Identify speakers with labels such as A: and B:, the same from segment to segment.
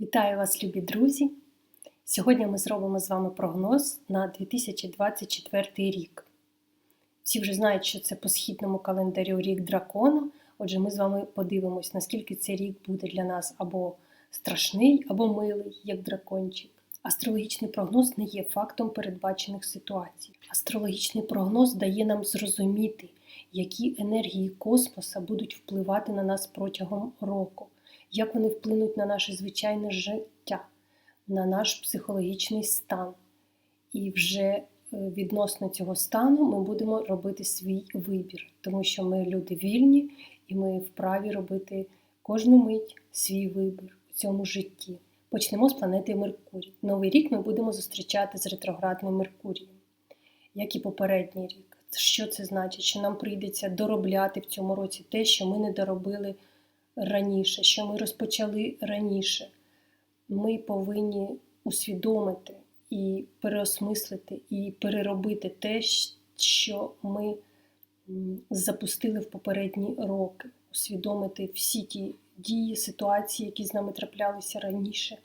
A: Вітаю вас, любі друзі! Сьогодні ми зробимо з вами прогноз на 2024 рік. Всі вже знають, що це по східному календарю рік дракона. Отже, ми з вами подивимось, наскільки цей рік буде для нас або страшний, або милий, як дракончик. Астрологічний прогноз не є фактом передбачених ситуацій. Астрологічний прогноз дає нам зрозуміти, які енергії космоса будуть впливати на нас протягом року як вони вплинуть на наше звичайне життя, на наш психологічний стан. І вже е, відносно цього стану ми будемо робити свій вибір, тому що ми люди вільні і ми вправі робити кожну мить свій вибір у цьому житті. Почнемо з планети Меркурій. Новий рік ми будемо зустрічати з ретроградним Меркурієм, як і попередній рік. Що це значить? Що нам прийдеться доробляти в цьому році те, що ми не доробили раніше, що ми розпочали раніше. Ми повинні усвідомити і переосмислити, і переробити те, що ми запустили в попередні роки, усвідомити всі ті дії, ситуації, які з нами траплялися раніше,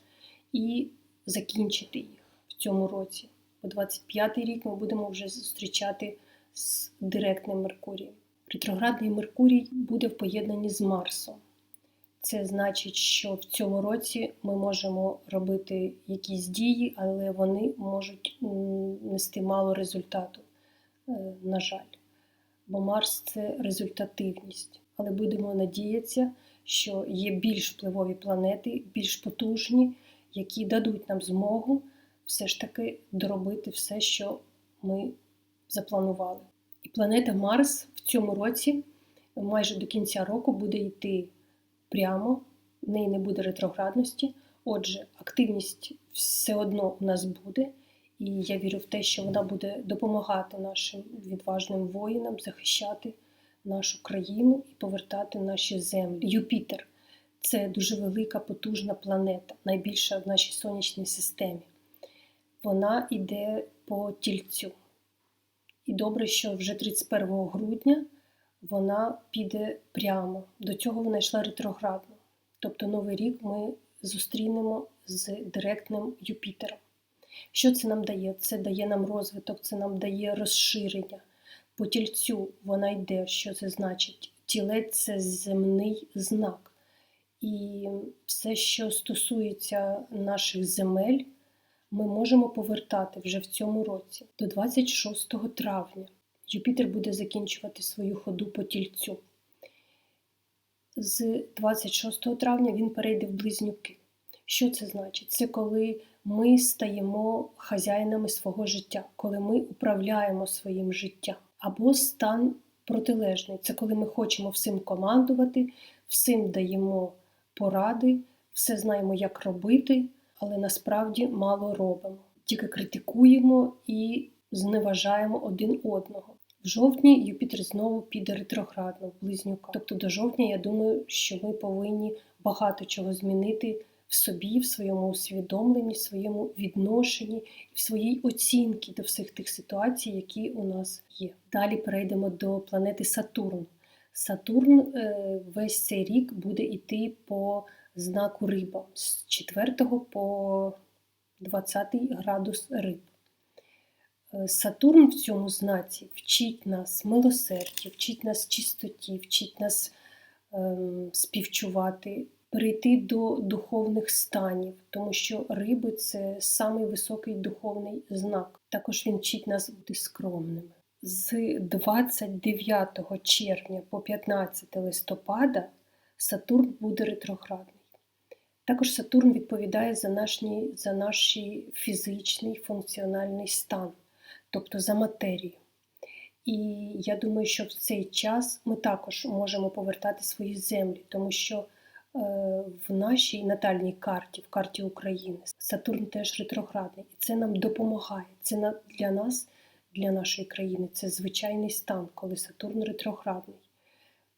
A: і закінчити їх в цьому році. По 25-й рік ми будемо вже зустрічати з директним Меркурієм. Ретроградний Меркурій буде в поєднанні з Марсом. Це значить, що в цьому році ми можемо робити якісь дії, але вони можуть нести мало результату, е, на жаль. Бо Марс це результативність. Але будемо надіятися, що є більш впливові планети, більш потужні, які дадуть нам змогу все ж таки доробити все, що ми запланували. І планета Марс в цьому році майже до кінця року буде йти прямо, в неї не буде ретроградності. Отже, активність все одно у нас буде, і я вірю в те, що вона буде допомагати нашим відважним воїнам захищати нашу країну і повертати наші землі. Юпітер це дуже велика потужна планета, найбільша в нашій сонячній системі. Вона йде по тільцю. І добре, що вже 31 грудня вона піде прямо. До цього вона йшла ретроградно. Тобто Новий рік ми зустрінемо з директним Юпітером. Що це нам дає? Це дає нам розвиток, це нам дає розширення. По тільцю вона йде. Що це значить? Тілець це земний знак. І все, що стосується наших земель, ми можемо повертати вже в цьому році, до 26 травня. Юпітер буде закінчувати свою ходу по тільцю. З 26 травня він перейде в близнюки. Що це значить? Це коли ми стаємо хазяїнами свого життя, коли ми управляємо своїм життям. Або стан протилежний це коли ми хочемо всім командувати, всім даємо поради, все знаємо, як робити, але насправді мало робимо. Тільки критикуємо і зневажаємо один одного. В жовтні Юпітер знову піде ретроградно в близнюка. Тобто до жовтня, я думаю, що ми повинні багато чого змінити в собі, в своєму усвідомленні, в своєму відношенні, в своїй оцінці до всіх тих ситуацій, які у нас є. Далі перейдемо до планети Сатурн. Сатурн е, весь цей рік буде йти по знаку риба з 4 по 20 градус риб. Е, Сатурн в цьому знаці вчить нас милосердя, вчить нас чистоті, вчить нас ем, співчувати, перейти до духовних станів, тому що риби це самий високий духовний знак. Також він вчить нас бути скромними. З 29 червня по 15 листопада Сатурн буде ретроградний. Також Сатурн відповідає за наш, за наш фізичний функціональний стан тобто за матерію. І я думаю, що в цей час ми також можемо повертати свої землі, тому що е, в нашій натальній карті, в карті України, Сатурн теж ретроградний, і це нам допомагає. Це для нас, для нашої країни, це звичайний стан, коли Сатурн ретроградний.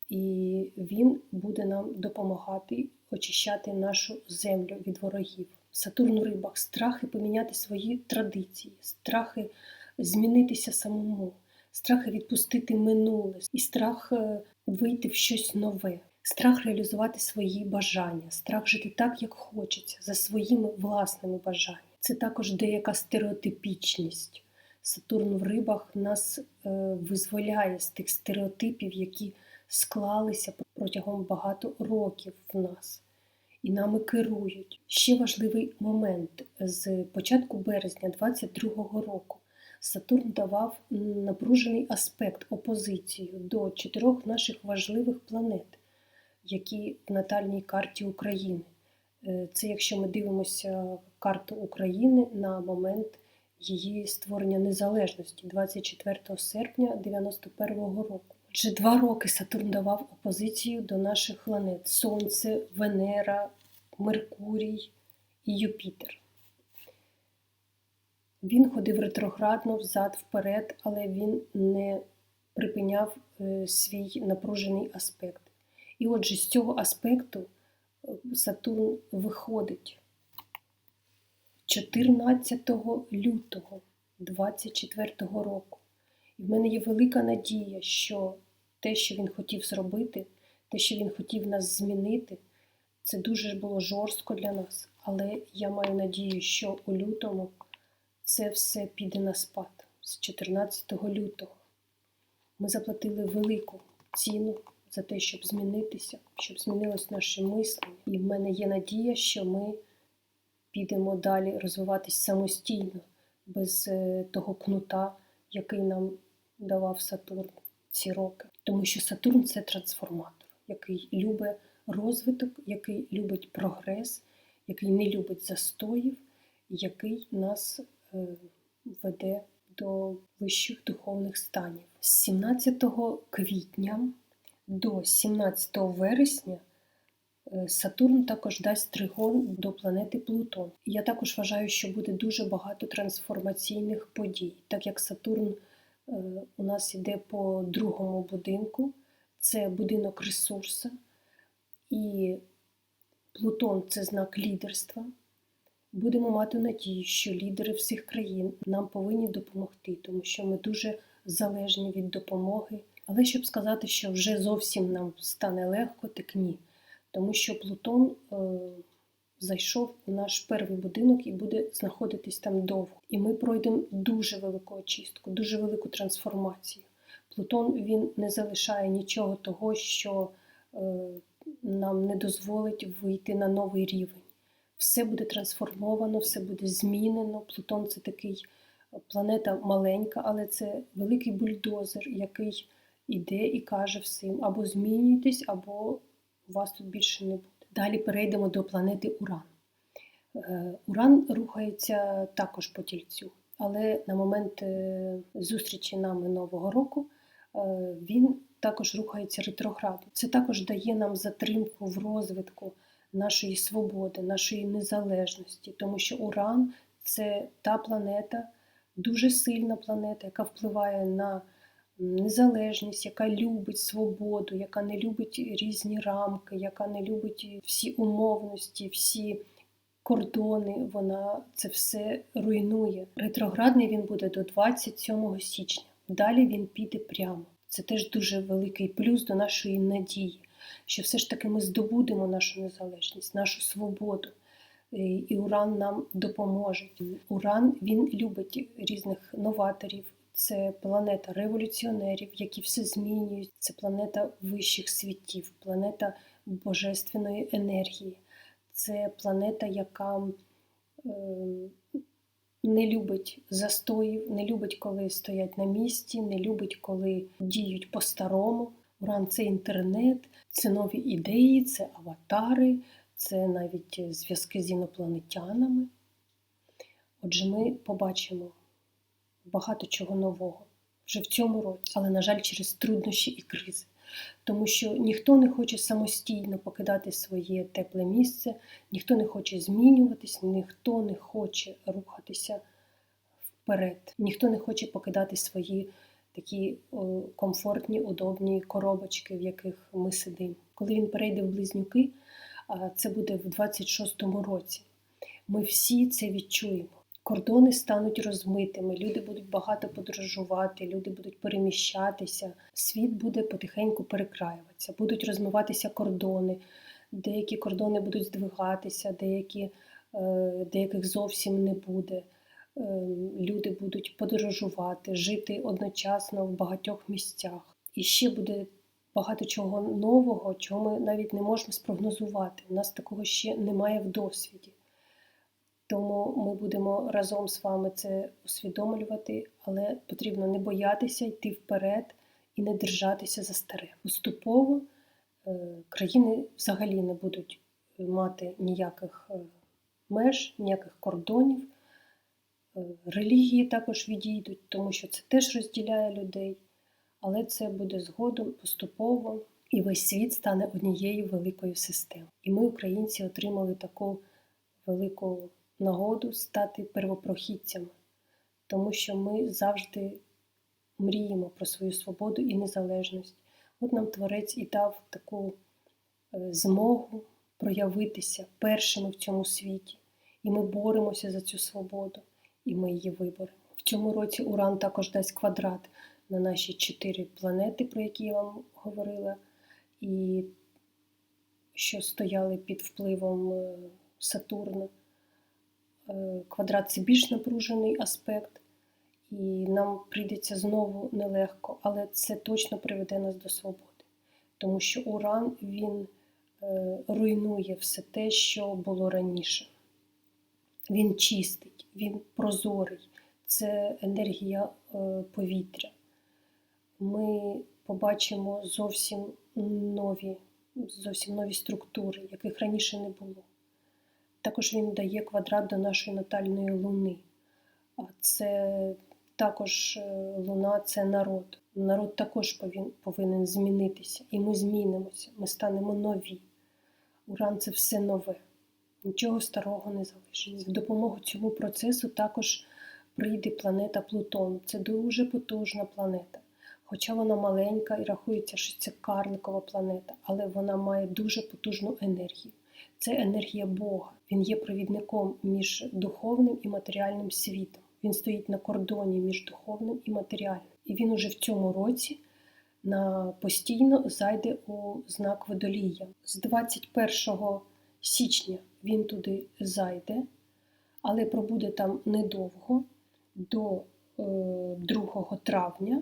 A: І він буде нам допомагати очищати нашу землю від ворогів. Сатурн у рибах, страхи поміняти свої традиції, страхи змінитися самому, страх відпустити минуле і страх е, вийти в щось нове. Страх реалізувати свої бажання, страх жити так, як хочеться, за своїми власними бажаннями. Це також деяка стереотипічність. Сатурн в рибах нас е, визволяє з тих стереотипів, які склалися протягом багато років в нас і нами керують. Ще важливий момент з початку березня 22-го року. Сатурн давав напружений аспект опозицію до чотирьох наших важливих планет, які в натальній карті України. Е, Це якщо ми дивимося карту України на момент її створення незалежності 24 серпня 91-го року. Отже, два роки Сатурн давав опозицію до наших планет Сонце, Венера, Меркурій і Юпітер. Він ходив ретроградно взад вперед, але він не припиняв е, свій напружений аспект. І отже, з цього аспекту е, Сатурн виходить 14 лютого 24 року. І в мене є велика надія, що те, що він хотів зробити, те, що він хотів нас змінити, це дуже було жорстко для нас. Але я маю надію, що у лютому це все піде на спад з 14 лютого. Ми заплатили велику ціну за те, щоб змінитися, щоб змінилось наше мислення. І в мене є надія, що ми підемо далі розвиватись самостійно, без е, того кнута, який нам давав Сатурн ці роки. Тому що Сатурн це трансформатор, який любить розвиток, який любить прогрес, який не любить застоїв, який нас веде до вищих духовних станів. З 17 квітня до 17 вересня е, Сатурн також дасть тригон до планети Плутон. Я також вважаю, що буде дуже багато трансформаційних подій, так як Сатурн е, у нас йде по другому будинку, це будинок ресурсу, і Плутон це знак лідерства. Будемо мати надію, що лідери всіх країн нам повинні допомогти, тому що ми дуже залежні від допомоги. Але щоб сказати, що вже зовсім нам стане легко, так ні. Тому що Плутон е, зайшов у наш перший будинок і буде знаходитись там довго. І ми пройдемо дуже велику очистку, дуже велику трансформацію. Плутон він не залишає нічого того, що е, нам не дозволить вийти на новий рівень. Все буде трансформовано, все буде змінено. Плутон це такий планета маленька, але це великий бульдозер, який іде і каже всім: або змінюйтесь, або вас тут більше не буде. Далі перейдемо до планети Уран. Е, Уран рухається також по тільцю, але на момент е, зустрічі нами Нового року е, він також рухається ретроградно. Це також дає нам затримку в розвитку нашої свободи, нашої незалежності, тому що Уран це та планета, дуже сильна планета, яка впливає на незалежність, яка любить свободу, яка не любить різні рамки, яка не любить всі умовності, всі кордони. Вона це все руйнує. Ретроградний він буде до 27 січня. Далі він піде прямо. Це теж дуже великий плюс до нашої надії, що все ж таки ми здобудемо нашу незалежність, нашу свободу. І Уран нам допоможе. Уран він любить різних новаторів. Це планета революціонерів, які все змінюють. Це планета вищих світів, планета божественної енергії. Це планета, яка не любить застоїв, не любить, коли стоять на місці, не любить, коли діють по-старому. Уран це інтернет, це нові ідеї, це аватари, це навіть зв'язки з інопланетянами. Отже, ми побачимо багато чого нового вже в цьому році, але, на жаль, через труднощі і кризи. Тому що ніхто не хоче самостійно покидати своє тепле місце, ніхто не хоче змінюватись, ніхто не хоче рухатися вперед, ніхто не хоче покидати свої такі комфортні, удобні коробочки, в яких ми сидимо. Коли він перейде в близнюки, це буде в 26-му році. Ми всі це відчуємо. Кордони стануть розмитими, люди будуть багато подорожувати, люди будуть переміщатися, світ буде потихеньку перекраюватися, будуть розмиватися кордони, деякі кордони будуть здвигатися, деякі, е, деяких зовсім не буде. Е, Люди будуть подорожувати, жити одночасно в багатьох місцях. І ще буде багато чого нового, чого ми навіть не можемо спрогнозувати. У нас такого ще немає в досвіді. Тому ми будемо разом з вами це усвідомлювати, але потрібно не боятися йти вперед і не держатися за старе. Поступово е, країни взагалі не будуть мати ніяких е, меж, ніяких кордонів. Е, Релігії також відійдуть, тому що це теж розділяє людей, але це буде згодом поступово, і весь світ стане однією великою системою. І ми, українці, отримали таку велику нагоду стати первопрохідцями, тому що ми завжди мріємо про свою свободу і незалежність. От нам Творець і дав таку е, змогу проявитися першими в цьому світі. І ми боремося за цю свободу, і ми її виборемо. В цьому році Уран також дасть квадрат на наші чотири планети, про які я вам говорила, і що стояли під впливом е, Сатурна. Е, Квадрат це більш напружений аспект, і нам прийдеться знову нелегко, але це точно приведе нас до свободи. Тому що Уран він е, руйнує все те, що було раніше. Він чистить, він прозорий, це енергія е, повітря. Ми побачимо зовсім нові, зовсім нові структури, яких раніше не було. Також він дає квадрат до нашої натальної луни. А це також е, луна це народ. Народ також повинен змінитися. І ми змінимося, ми станемо нові. Уран це все нове, нічого старого не залишиться. В допомогу цьому процесу також прийде планета Плутон. Це дуже потужна планета. Хоча вона маленька і рахується, що це карликова планета, але вона має дуже потужну енергію. Це енергія Бога. Він є провідником між духовним і матеріальним світом. Він стоїть на кордоні між духовним і матеріальним. І він уже в цьому році на постійно зайде у знак водолія. З 21 січня він туди зайде, але пробуде там недовго до 2 травня.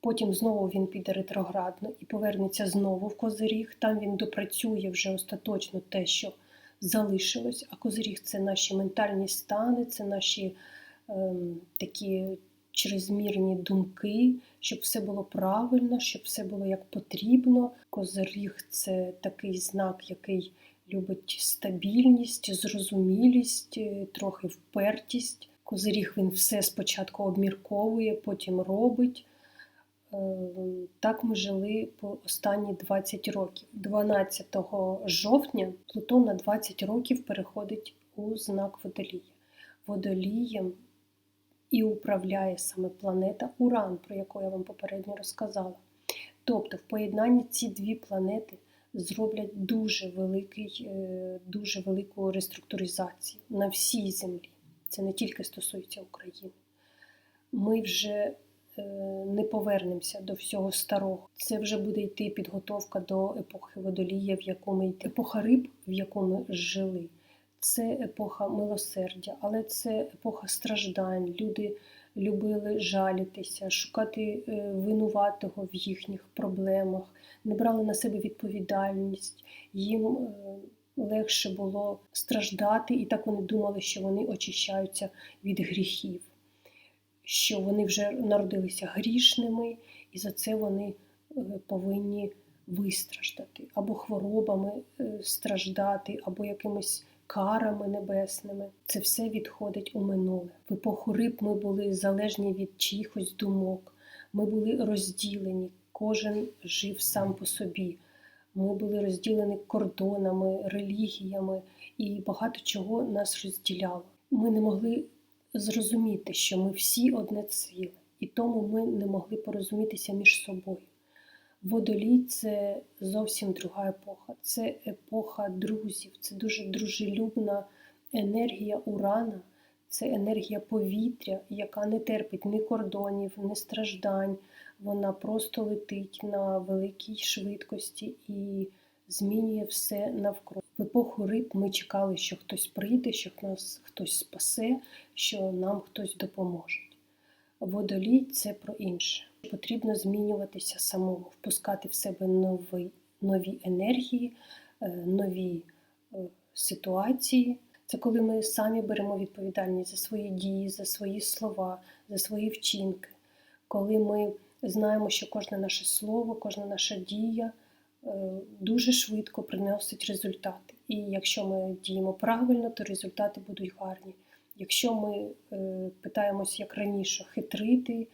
A: Потім знову він піде ретроградно і повернеться знову в Козиріг. Там він допрацює вже остаточно те, що залишилось. А Козиріг це наші ментальні стани, це наші ем, такі чрезмірні думки, щоб все було правильно, щоб все було як потрібно. Козиріг це такий знак, який любить стабільність, зрозумілість, е, трохи впертість. Козиріг він все спочатку обмірковує, потім робить. Так ми жили по останні 20 років. 12 жовтня Плутон на 20 років переходить у знак Водолія. Водолієм і управляє саме планета Уран, про яку я вам попередньо розказала. Тобто, в поєднанні ці дві планети зроблять дуже великий, е, дуже велику реструктуризацію на всій землі. Це не тільки стосується України. Ми вже Е, не повернемося до всього старого. Це вже буде йти підготовка до епохи водолія, в яку ми йти. Епоха риб, в яку ми жили. Це епоха милосердя, але це епоха страждань. Люди любили жалітися, шукати е, винуватого в їхніх проблемах, не брали на себе відповідальність. Їм е, легше було страждати, і так вони думали, що вони очищаються від гріхів що вони вже народилися грішними, і за це вони е, повинні вистраждати, або хворобами страждати, або якимись карами небесними. Це все відходить у минуле. В епоху риб ми були залежні від чиїхось думок, ми були розділені, кожен жив сам по собі. Ми були розділені кордонами, релігіями і багато чого нас розділяло. Ми не могли зрозуміти, що ми всі одне ціле, і тому ми не могли порозумітися між собою. Водолій це зовсім друга епоха, це епоха друзів, це дуже дружелюбна енергія урана, це енергія повітря, яка не терпить ні кордонів, ні страждань. Вона просто летить на великій швидкості і змінює все навкруги. В епоху риб ми чекали, що хтось прийде, що нас хтось спасе, що нам хтось допоможе. Водолій це про інше. Потрібно змінюватися самому, впускати в себе нові, нові енергії, е, нові е, ситуації. Це коли ми самі беремо відповідальність за свої дії, за свої слова, за свої вчинки, коли ми знаємо, що кожне наше слово, кожна наша дія е, дуже швидко приносить результати. І якщо ми діємо правильно, то результати будуть гарні. Якщо ми питаємось, як раніше, хитрити,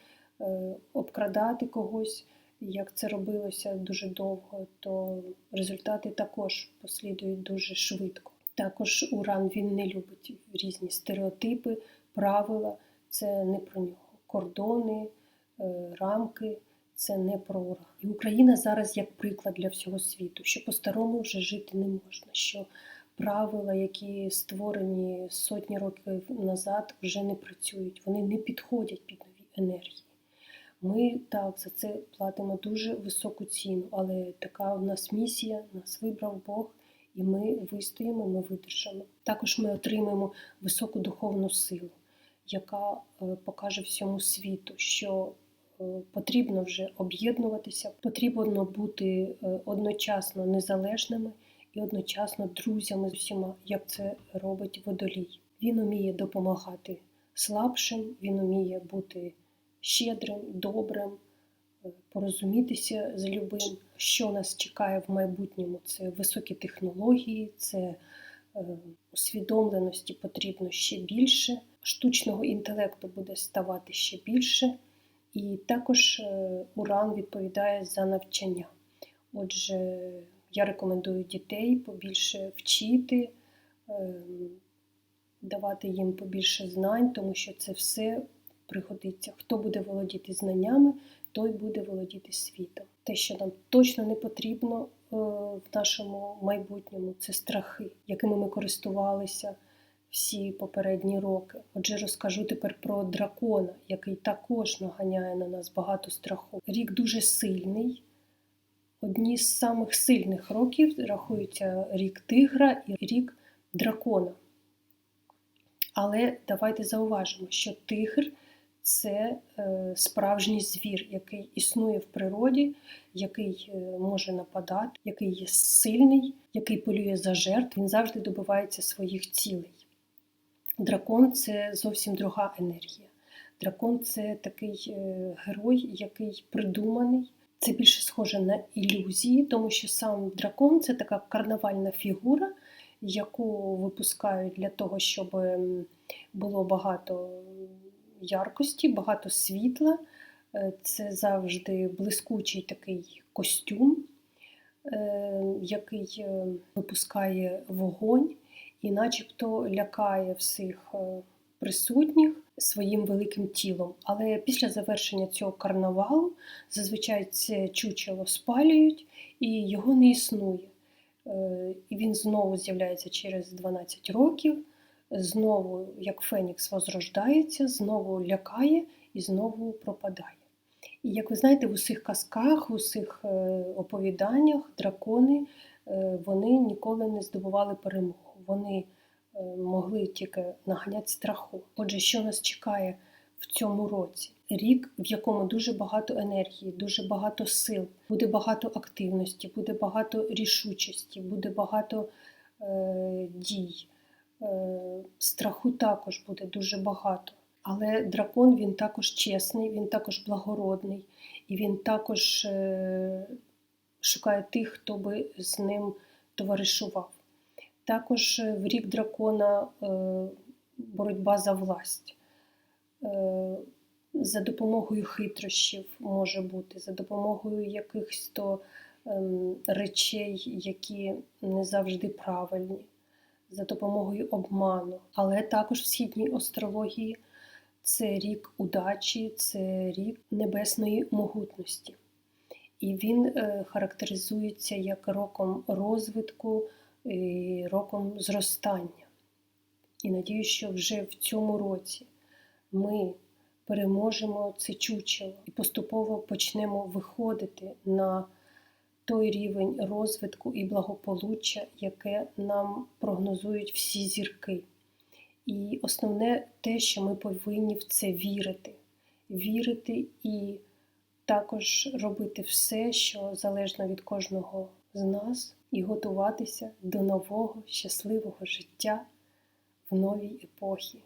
A: обкрадати когось, як це робилося дуже довго, то результати також послідують дуже швидко. Також Уран він не любить різні стереотипи, правила, це не про нього. Кордони, е, рамки це не про Уран. І Україна зараз як приклад для всього світу, що по-старому вже жити не можна. що правила, які створені сотні років назад, вже не працюють, вони не підходять під нові енергії. Ми так за це платимо дуже високу ціну, але така у нас місія, нас вибрав Бог, і ми вистоїмо, ми видержимо. Також ми отримаємо високу духовну силу, яка е, покаже всьому світу, що е, потрібно вже об'єднуватися, потрібно бути е, одночасно незалежними і одночасно друзями з усіма, як це робить водолій. Він уміє допомагати слабшим, він уміє бути щедрим, добрим, е, порозумітися з любим. Що нас чекає в майбутньому? Це високі технології, це е, усвідомленості потрібно ще більше, штучного інтелекту буде ставати ще більше, і також е, Уран відповідає за навчання. Отже, я рекомендую дітей побільше вчити, ем, давати їм побільше знань, тому що це все пригодиться. Хто буде володіти знаннями, той буде володіти світом. Те, що нам точно не потрібно е, в нашому майбутньому, це страхи, якими ми користувалися всі попередні роки. Отже, розкажу тепер про дракона, який також наганяє на нас багато страху. Рік дуже сильний. Одні з самих сильних років рахуються рік тигра і рік дракона. Але давайте зауважимо, що тигр це е, справжній звір, який існує в природі, який е, може нападати, який є сильний, який полює за жертв, він завжди добивається своїх цілей. Дракон це зовсім друга енергія. Дракон це такий е, герой, який придуманий. Це більше схоже на ілюзії, тому що сам дракон це така карнавальна фігура, яку випускають для того, щоб було багато яркості, багато світла. Е, це завжди блискучий такий костюм, е, який е, випускає вогонь і начебто лякає всіх присутніх своїм великим тілом. Але після завершення цього карнавалу зазвичай це чучело спалюють і його не існує. І він знову з'являється через 12 років, знову, як Фенікс, возрождається, знову лякає і знову пропадає. І як ви знаєте, в усіх казках, в усіх е, оповіданнях дракони е, вони ніколи не здобували перемогу. Вони Е, могли тільки наганяти страху. Отже, що нас чекає в цьому році? Рік, в якому дуже багато енергії, дуже багато сил, буде багато активності, буде багато рішучості, буде багато е, дій. Е, Страху також буде дуже багато. Але дракон він також чесний, він також благородний, і він також е, шукає тих, хто би з ним товаришував. Також е, в рік дракона боротьба за власть. За допомогою хитрощів може бути, за допомогою якихось то ем, речей, які не завжди правильні, за допомогою обману. Але також в східній астрології це рік удачі, це рік небесної могутності. І він характеризується як роком розвитку роком зростання. І надію, що вже в цьому році ми переможемо це чучело і поступово почнемо виходити на той рівень розвитку і благополуччя, яке нам прогнозують всі зірки. І основне те, що ми повинні в це вірити. Вірити і також робити все, що залежно від кожного з нас, і готуватися до нового щасливого життя в новій епохі.